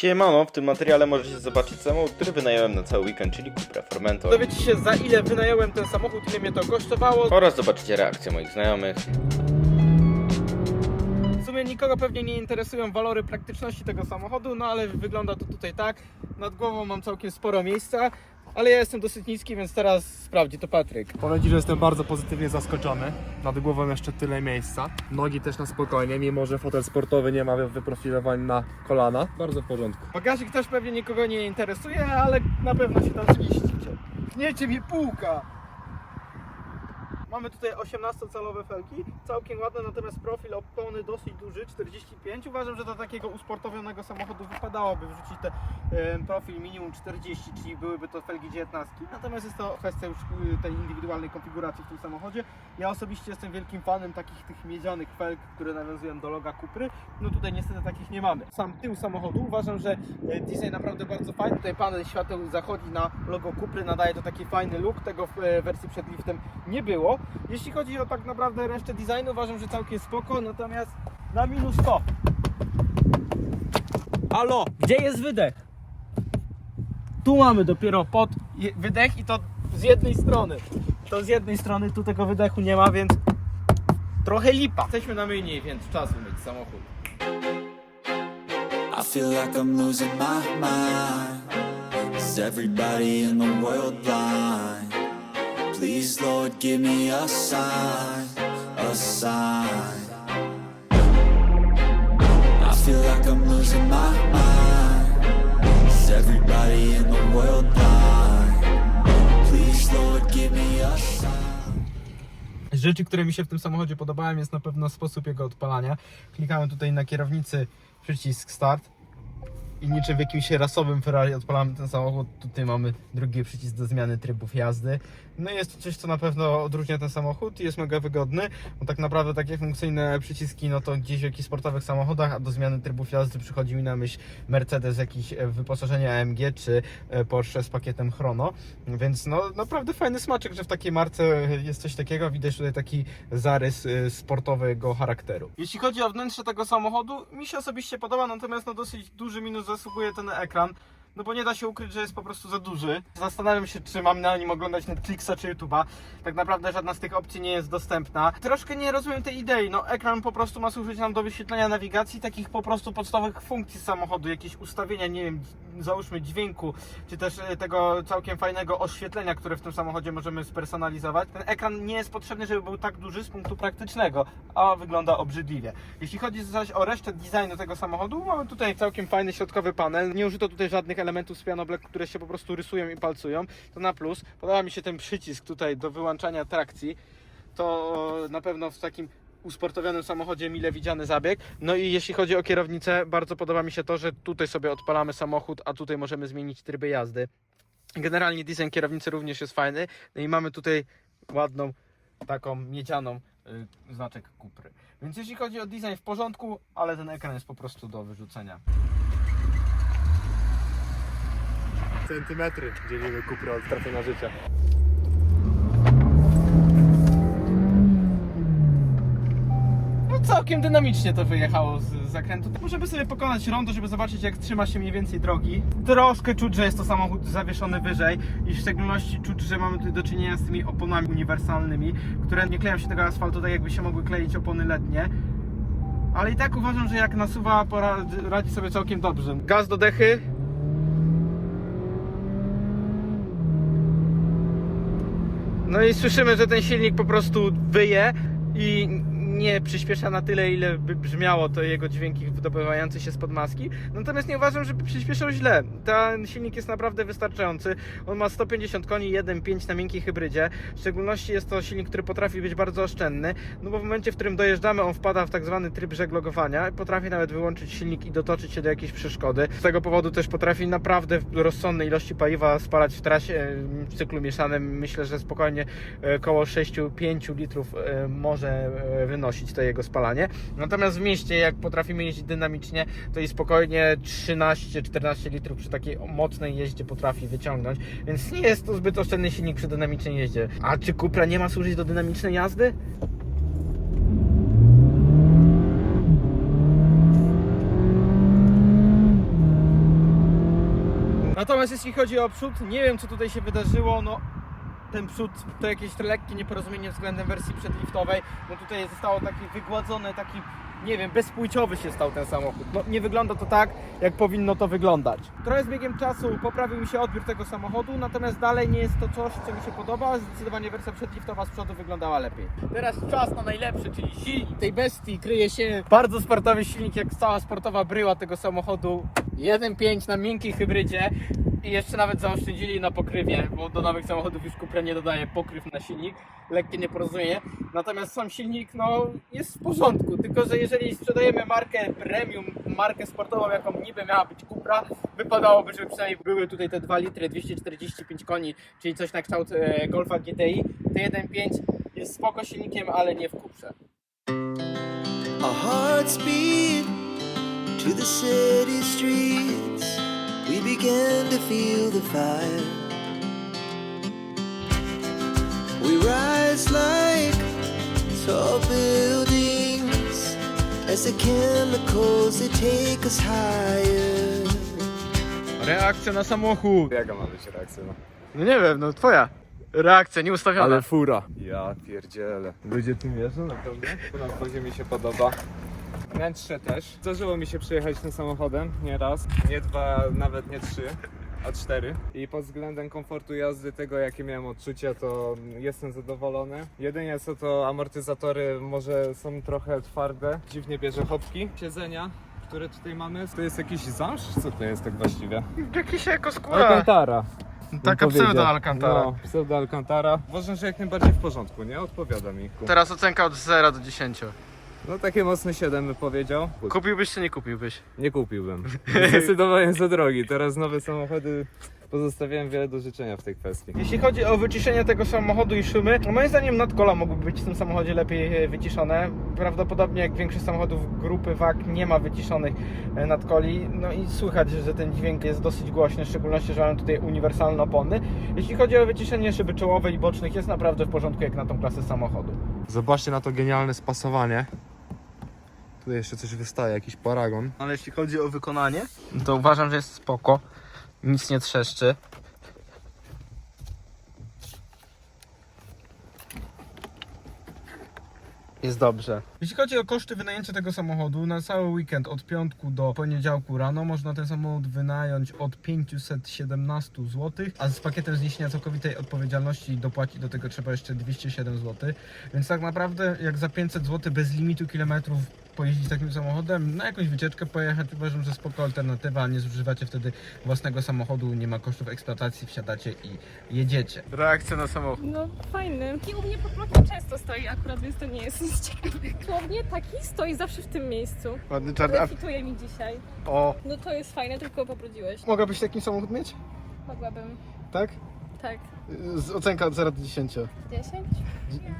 Siemano, w tym materiale możecie zobaczyć samochód, który wynająłem na cały weekend, czyli Cupra Formentor. Dowiecie się za ile wynająłem ten samochód, ile mnie to kosztowało. Oraz zobaczycie reakcję moich znajomych. W sumie nikogo pewnie nie interesują walory praktyczności tego samochodu, no ale wygląda to tutaj tak. Nad głową mam całkiem sporo miejsca, ale ja jestem dosyć niski, więc teraz sprawdzi to Patryk. Powiem Ci, że jestem bardzo pozytywnie zaskoczony. Nad głową jeszcze tyle miejsca. Nogi też na spokojnie, mimo że fotel sportowy nie ma wyprofilowań na kolana. Bardzo w porządku. Bagażnik też pewnie nikogo nie interesuje, ale na pewno się tam zmieścicie. Gniecie mi półka! Mamy tutaj 18-calowe felki, całkiem ładne, natomiast profil opony dosyć duży, 45. Uważam, że do takiego usportowionego samochodu wypadałoby wrzucić te, profil minimum 40, czyli byłyby to felgi 19. Natomiast jest to kwestia już e, tej indywidualnej konfiguracji w tym samochodzie. Ja osobiście jestem wielkim fanem takich tych miedzianych felg, które nawiązują do loga Kupry. No tutaj niestety takich nie mamy. Sam tył samochodu uważam, że e, design naprawdę bardzo fajny. Tutaj panel świateł zachodzi na logo Kupry, nadaje to taki fajny look. Tego w e, wersji przed liftem nie było. Jeśli chodzi o tak naprawdę resztę designu, uważam, że całkiem spoko, natomiast na minus 100. Alo, gdzie jest wydech? Tu mamy dopiero pod wydech i to z jednej strony. To z jednej strony tu tego wydechu nie ma, więc trochę lipa. Jesteśmy na myjni, więc czas umyć samochód. I feel like I'm losing my mind. Is everybody in the world blind? Please, Lord, give me a sign, a sign. I feel like I'm losing my mind. Is everybody in the world blind? Please, Lord, give me a sign. Rzeczy, które mi się w tym samochodzie podobają, jest na pewno sposób jego odpalania. Klikamy tutaj na kierownicy przycisk start i niczym w jakimś rasowym Ferrari odpalamy ten samochód. Tutaj mamy drugi przycisk do zmiany trybów jazdy. No jest to coś, co na pewno odróżnia ten samochód i jest mega wygodny, bo tak naprawdę takie funkcyjne przyciski, no to gdzieś w jakichś sportowych samochodach, a do zmiany trybów jazdy przychodzi mi na myśl Mercedes, jakieś e, wyposażenie AMG czy e, Porsche z pakietem Chrono, więc no naprawdę fajny smaczek, że w takiej marce jest coś takiego, widać tutaj taki zarys e, sportowego charakteru. Jeśli chodzi o wnętrze tego samochodu, mi się osobiście podoba, natomiast no dosyć duży minus zasługuje ten ekran. No bo nie da się ukryć, że jest po prostu za duży. Zastanawiam się, czy mam na nim oglądać Netflixa czy YouTube'a. Tak naprawdę żadna z tych opcji nie jest dostępna. Troszkę nie rozumiem tej idei. No ekran po prostu ma służyć nam do wyświetlenia nawigacji, takich po prostu podstawowych funkcji samochodu, jakieś ustawienia, nie wiem, załóżmy dźwięku, czy też e, tego całkiem fajnego oświetlenia, które w tym samochodzie możemy spersonalizować. Ten ekran nie jest potrzebny, żeby był tak duży z punktu praktycznego, a wygląda obrzydliwie. Jeśli chodzi zaś o resztę designu tego samochodu, mamy tutaj całkiem fajny środkowy panel. Nie użyto tutaj żadnych elementów z piano black, które się po prostu rysują i palcują. To na plus. Podoba mi się ten przycisk tutaj do wyłączania trakcji. To na pewno w takim usportowionym samochodzie mile widziany zabieg. No i jeśli chodzi o kierownicę, bardzo podoba mi się to, że tutaj sobie odpalamy samochód, a tutaj możemy zmienić tryby jazdy. Generalnie design kierownicy również jest fajny. No i mamy tutaj ładną, taką miedzianą y, znaczek Kupry. Więc jeśli chodzi o design w porządku, ale ten ekran jest po prostu do wyrzucenia. Centymetry dzielimy Kuprę od trafienia życia. No całkiem dynamicznie to wyjechało z zakrętu. Możemy sobie pokonać rondo, żeby zobaczyć jak trzyma się mniej więcej drogi. Troszkę czuć, że jest to samochód zawieszony wyżej i w szczególności czuć, że mamy tutaj do czynienia z tymi oponami uniwersalnymi, które nie kleją się tego asfaltu tak jakby się mogły kleić opony letnie. Ale i tak uważam, że jak nasuwa poradzi radzi sobie całkiem dobrze. Gaz do dechy. No i słyszymy, że ten silnik po prostu wyje i nie przyspiesza na tyle, ile by brzmiało to jego dźwięki wydobywające się spod maski. Natomiast nie uważam, żeby przyspieszał źle. Ten silnik jest naprawdę wystarczający. On ma 150 koni, 1.5 na miękkiej hybrydzie. W szczególności jest to silnik, który potrafi być bardzo oszczędny, no bo w momencie, w którym dojeżdżamy, on wpada w tak zwany tryb żeglogowania. Potrafi nawet wyłączyć silnik i dotoczyć się do jakiejś przeszkody. Z tego powodu też potrafi naprawdę w rozsądnej ilości paliwa spalać w trasie w cyklu mieszanym. Myślę, że spokojnie e, około 6-5 litrów e, może e, wynosić to jego spalanie. Natomiast w mieście, jak potrafimy jeździć dynamicznie, to i spokojnie 13-14 litrów przy takiej mocnej jeździe potrafi wyciągnąć. Więc nie jest to zbyt oszczędny silnik przy dynamicznej jeździe. A czy Cupra nie ma służyć do dynamicznej jazdy? Natomiast jeśli chodzi o przód, nie wiem co tutaj się wydarzyło, no ten przód to jakieś lekkie nieporozumienie względem wersji przedliftowej, no tutaj zostało taki wygładzony, taki nie wiem, bezpłciowy się stał ten samochód. No nie wygląda to tak, jak powinno to wyglądać. Trochę z biegiem czasu poprawił mi się odbiór tego samochodu, natomiast dalej nie jest to coś, co mi się podoba. Zdecydowanie wersja przedliftowa z przodu wyglądała lepiej. Teraz czas na najlepszy, czyli silnik tej bestii. Kryje się bardzo sportowy silnik, jak cała sportowa bryła tego samochodu. 1.5 na miękkiej hybrydzie i jeszcze nawet zaoszczędzili na pokrywie, bo do nowych samochodów już Cupra nie dodaje pokryw na silnik. Lekkie nieporozumienie. Natomiast sam silnik no, jest w porządku, tylko że jeżeli sprzedajemy markę premium, markę sportową, jaką niby miała być Cupra, wypadałoby, żeby przynajmniej były tutaj te 2 litry, 245 koni, czyli coś na kształt e, Golfa GTI. Te 1.5 jest spoko silnikiem, ale nie w Cuprze. Our hearts beat to the city streets. We began to feel the fire. We rise like tall buildings as the chemicals they take us higher. Reakcja na samochód. Jaka ma być reakcja? No? Nie wiem, no twoja. Reakcja nieustawiona. Ale fura. Ja pierdzielę. Ludzie tym wierzą naprawdę? Na poziomie mi się podoba. Wnętrze też. Zdarzyło mi się przyjechać tym samochodem nie raz, nie dwa, nawet nie trzy, a cztery. I pod względem komfortu jazdy, tego jakie miałem odczucia, to jestem zadowolony. Jedynie co to amortyzatory może są trochę twarde. Dziwnie bierze chopki. Siedzenia, które tutaj mamy. To jest jakiś zamsz? Co to jest tak właściwie? Jakiś ekoskóra. Alcantara. Taka powiedział. pseudo Alcantara. No, pseudo Alcantara. Uważam, że jak najbardziej w porządku, nie? Odpowiada mi. Teraz ocenka od 0 do 10. No takie mocne 7 by powiedział. Kupiłbyś czy nie kupiłbyś? Nie kupiłbym. Zdecydowanie za drogi. Teraz nowe samochody pozostawiałem wiele do życzenia w tej kwestii. Jeśli chodzi o wyciszenie tego samochodu i szymy, no moim zdaniem nadkola mogłyby być w tym samochodzie lepiej e, wyciszone. Prawdopodobnie jak większość samochodów grupy WAG nie ma wyciszonych e, nadkoli, no i słychać, że ten dźwięk jest dosyć głośny, w szczególności, że mamy tutaj uniwersalne opony. Jeśli chodzi o wyciszenie szyby czołowej i bocznych, jest naprawdę w porządku jak na tą klasę samochodu. Zobaczcie na to genialne spasowanie. Tutaj jeszcze coś wystaje, jakiś paragon. Ale jeśli chodzi o wykonanie, to uważam, że jest spoko. Nic nie trzeszczy. Jest dobrze. Jeśli chodzi o koszty wynajęcia tego samochodu, na cały weekend od piątku do poniedziałku rano można ten samochód wynająć od 517 zł, a z pakietem zniesienia całkowitej odpowiedzialności dopłacić do tego trzeba jeszcze 207 zł. Więc tak naprawdę jak za 500 zł bez limitu kilometrów pojeździć takim samochodem, na jakąś wycieczkę pojechać, uważam, że spoko alternatywa, nie zużywacie wtedy własnego samochodu, nie ma kosztów eksploatacji, wsiadacie i jedziecie. Reakcja na samochód. No fajny. I u mnie pod blokiem często stoi akurat, więc to nie jest nic ciekawego. Dosłownie taki stoi zawsze w tym miejscu. Ładny Refituje mi dzisiaj. O, No to jest fajne, tylko pobrudziłeś. mogłabyś taki samochód mieć? Mogłabym. Tak? Tak. Z ocenka od 0 do 10. 10?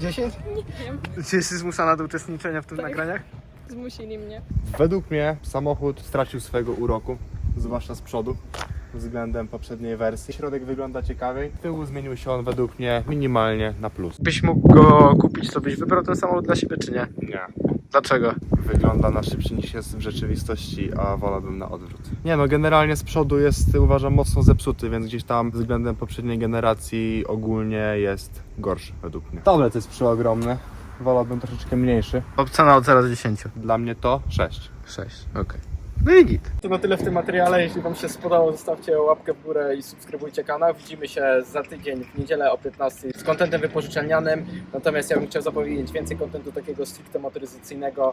10? Nie wiem. Czy jesteś zmuszana do uczestniczenia w tym Tak. nagraniach? Zmusili mnie. Według mnie samochód stracił swojego uroku, zwłaszcza z przodu względem poprzedniej wersji. Środek wygląda ciekawiej. Tyłu zmienił się on według mnie minimalnie na plus. Byś mógł go kupić, to byś wybrał ten samochód dla siebie, czy nie? Nie. Dlaczego? Wygląda na szybszy niż jest w rzeczywistości, a wolałbym na odwrót. Nie no, generalnie z przodu jest uważam mocno zepsuty, więc gdzieś tam względem poprzedniej generacji ogólnie jest gorszy według mnie. Tablet jest przeogromny. Wolałbym troszeczkę mniejszy. Ocena od 0 do 10. Dla mnie to 6. 6, okej. No i git. To na tyle w tym materiale. Jeśli Wam się spodobało, zostawcie łapkę w górę i subskrybujcie kanał. Widzimy się za tydzień w niedzielę o 15 z kontentem wypożyczalnianym. Natomiast ja bym chciał zapowiedzieć więcej kontentu takiego stricte motoryzacyjnego.